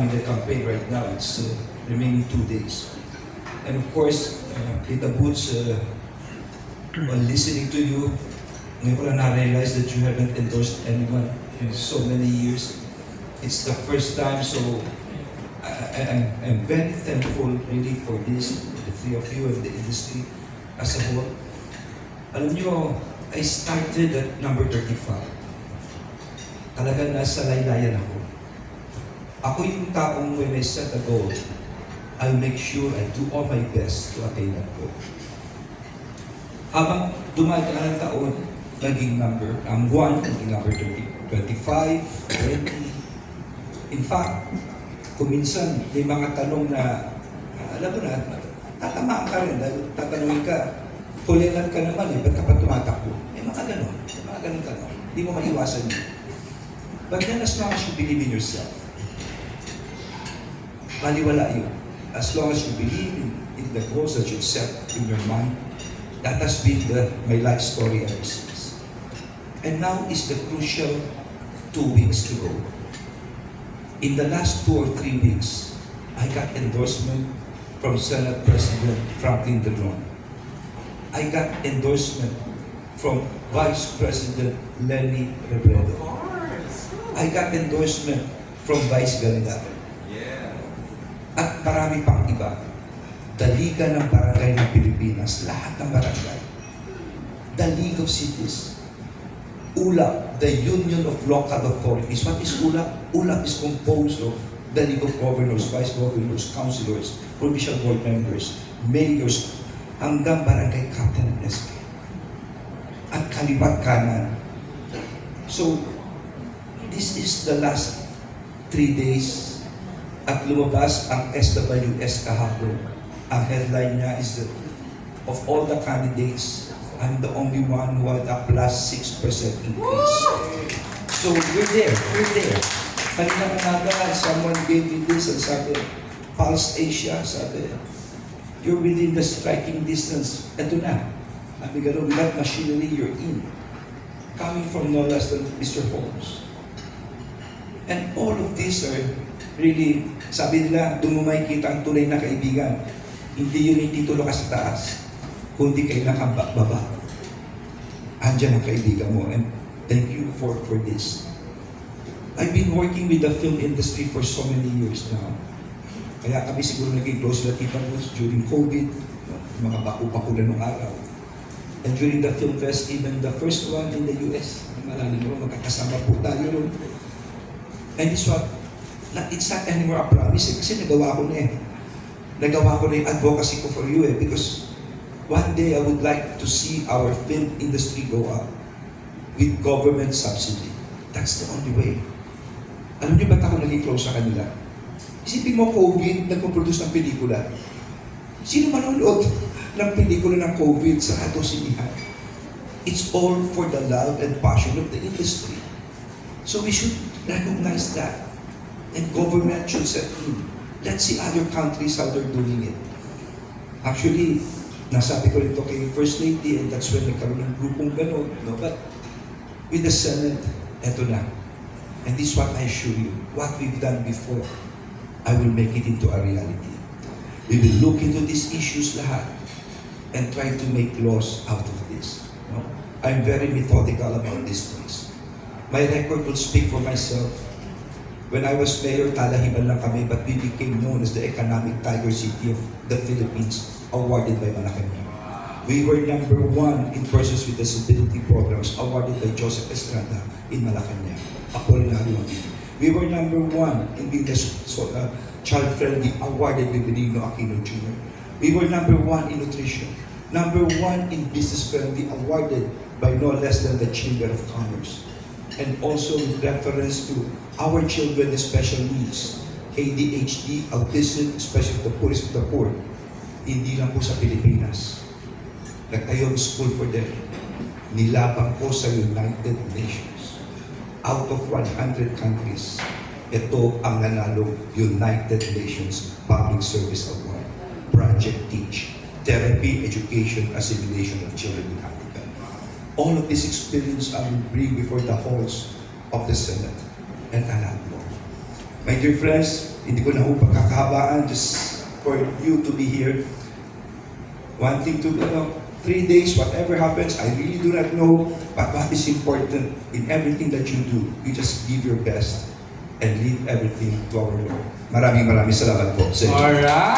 in the campaign right now. It's uh, remaining two days. And of course, uh, Tita Boots, uh, while listening to you, ngayon ko lang na-realize that you haven't endorsed anyone in so many years. It's the first time, so I, I, I'm, I'm very thankful really for this, the three of you and the industry as a whole. Alam nyo, I started at number 35. Talagang nasa laylayan ako. Ako yung taong when I set a goal, I'll make sure I do all my best to attain that goal. Habang dumadaan ang taon, naging number, ang 1, naging number 30, 25, 20. In fact, kung minsan may mga tanong na, ah, alam mo na, tatamaan ka rin dahil tatanungin ka, kulilan ka naman eh, ba't ka pa tumatakbo? May mga ganon, may mga ganon tanong. Hindi mo maiwasan yun. But then as long as you believe in yourself, baliwala yun. As long as you believe in, in the goals that you've set in your mind, that has been the, my life story ever since. And now is the crucial two weeks to go. In the last two or three weeks, I got endorsement from Senate President Franklin Delon. I got endorsement from Vice President Lenny Robredo. I got endorsement from Vice Ganda. At marami pang iba. The Liga ng Barangay ng Pilipinas, lahat ng barangay. The League of Cities. ULAP, the Union of Local Authorities. What is ULAP? ULAP is composed of the League of Governors, Vice Governors, Councilors, Provincial Board Members, Mayors, hanggang Barangay Captain ng SK. At kalipat kanan. So, this is the last three days at lumabas ang SWS kahapon. Ang headline niya is that of all the candidates, I'm the only one who had a plus 6% increase. So we're there, we're there. Kanina umaga, someone gave me this and sabi, Pulse Asia, sabi, you're within the striking distance. Ito na. Sabi gano'n, with that machinery, you're in. Coming from no less than Mr. Holmes. And all of these are really, sabi nila, doon mo makikita ang tunay na kaibigan. Hindi yun yung titulo ka sa taas, kundi kay nakababa. Andiyan ang kaibigan mo. And thank you for, for this. I've been working with the film industry for so many years now. Kaya kami siguro naging close na Tita Rose during COVID, mga baku-baku na nung araw. And during the film fest, even the first one in the US, malala mo, magkakasama po tayo ron. And it's what, not, it's not anymore a promise eh, kasi nagawa ko na eh. Nagawa ko na yung advocacy ko for you eh, because one day I would like to see our film industry go up with government subsidy. That's the only way. Alam niyo ba't ako naging close sa kanila? Isipin mo, COVID, nagpo-produce ng pelikula. Sino manonood ng pelikula ng COVID sa ato sinihan? It's all for the love and passion of the industry. So we should recognize that. And government should set in. Let's see other countries how they're doing it. Actually, nasabi ko rin to kay First Lady and that's when nagkaroon ng grupong gano'n. No? But with the Senate, eto na. And this is what I assure you. What we've done before, I will make it into a reality. We will look into these issues lahat and try to make laws out of this. No? I'm very methodical about these things. My record will speak for myself. When I was mayor, talahiban lang kami, but we became known as the economic tiger city of the Philippines, awarded by Malacanang. We were number one in persons with disability programs, awarded by Joseph Estrada in Malacanang, Apolinario Aquino. We were number one in the so, uh, child-friendly, awarded by Benigno Aquino Jr. We were number one in nutrition, number one in business-friendly, awarded by no less than the Chamber of Commerce and also with reference to our children with special needs, ADHD, autism, especially the poorest of the poor, hindi lang po sa Pilipinas. Nagtayo ang school for them. Nilabang ko sa United Nations. Out of 100 countries, ito ang nanalong United Nations Public Service Award. Project Teach, Therapy, Education, Assimilation of Children with Handicap. All of this experience I will bring before the halls of the Senate and a lot more. My dear friends, Hindi ko na ho pagkakahabaan just for you to be here. Wanting to, you know, three days, whatever happens, I really do not know. But what is important in everything that you do, you just give your best and leave everything to our Lord. Maraming maraming salamat po sa inyo. Alright!